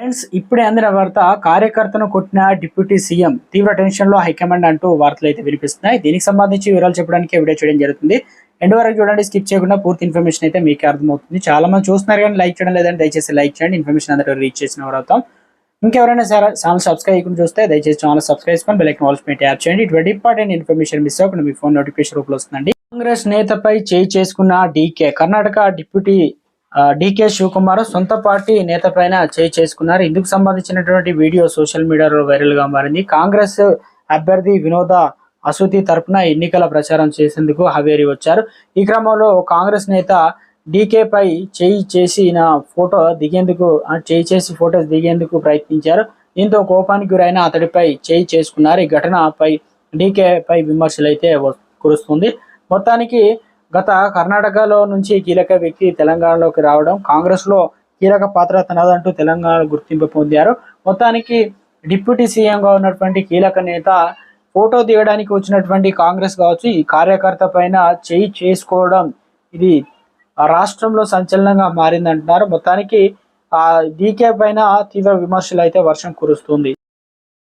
Friends ఇప్పుడే అందిన వార్త కార్యకర్తను కొట్టిన డిప్యూటీ సీఎం తీవ్ర టెన్షన్లో హైకమాండ్ అంటూ వార్తలు అయితే వినిపిస్తున్నాయి. దీనికి సంబంధించి వివరాలు చెప్పడానికి వీడియో చేయడం జరుగుతుంది. ఎండ్ వరకు చూడండి స్కిప్ చేయకుండా పూర్తి ఇన్ఫర్మేషన్ అయితే మీకు అర్థమవుతుంది. చాలా మంది చూస్తున్నారు కానీ లైక్ చేయడం లేదని దయచేసి లైక్ చేయండి. ఇన్ఫర్మేషన్ అందరూ రీచ్ చేసిన వారు అవుతాం. ఇంకెవరైనా సరే ఛానల్ సబ్స్క్రైబ్ చేయకుండా చూస్తే దయచేసి ఛానల్ సబ్స్క్రైబ్ చేసుకొని బెల్ ఐకాన్ ఆల్స్ పెట్టి యాప్ చేయండి. ఇటువంటి ఇంపార్టెంట్ ఇన్ఫర్మేషన్ మిస్ అవ్వకుండా మీ ఫోన్ నోటిఫికేషన్ రూపంలో వస్తుందండి. కాంగ్రెస్ నేతపై చేయి చేసుకున్న DK Karnataka deputy DK Shivakumar సొంత పార్టీ నేత పైన చేయి చేసుకున్నారు. ఇందుకు సంబంధించినటువంటి వీడియో సోషల్ మీడియాలో వైరల్గా మారింది. కాంగ్రెస్ అభ్యర్థి వినోద అసూతి తరపున ఎన్నికల ప్రచారం చేసేందుకు హవేరి వచ్చారు. ఈ క్రమంలో కాంగ్రెస్ నేత డీకే పై చేయి నా ఫోటో దిగేందుకు చేయి చేసి ఫోటోస్ దిగేందుకు ప్రయత్నించారు. దీంతో కోపానికి గురైన అతడిపై చేయి చేసుకున్నారు. ఈ ఘటనపై డీకే పై విమర్శలు అయితే కురుస్తుంది. మొత్తానికి గత కర్ణాటకలో నుంచి కీలక వ్యక్తి తెలంగాణలోకి రావడం కాంగ్రెస్లో కీలక పాత్ర తనదంటూ తెలంగాణ గుర్తింపు పొందారు. మొత్తానికి డిప్యూటీ సీఎంగా ఉన్నటువంటి కీలక నేత ఫోటో దిగడానికి వచ్చినటువంటి కాంగ్రెస్ కావచ్చు ఈ కార్యకర్త పైన చేయి చేసుకోవడం ఇది ఆ రాష్ట్రంలో సంచలనంగా మారిందంటున్నారు. మొత్తానికి ఆ డీకే పైన తీవ్ర విమర్శలు అయితే వర్షం కురుస్తుంది.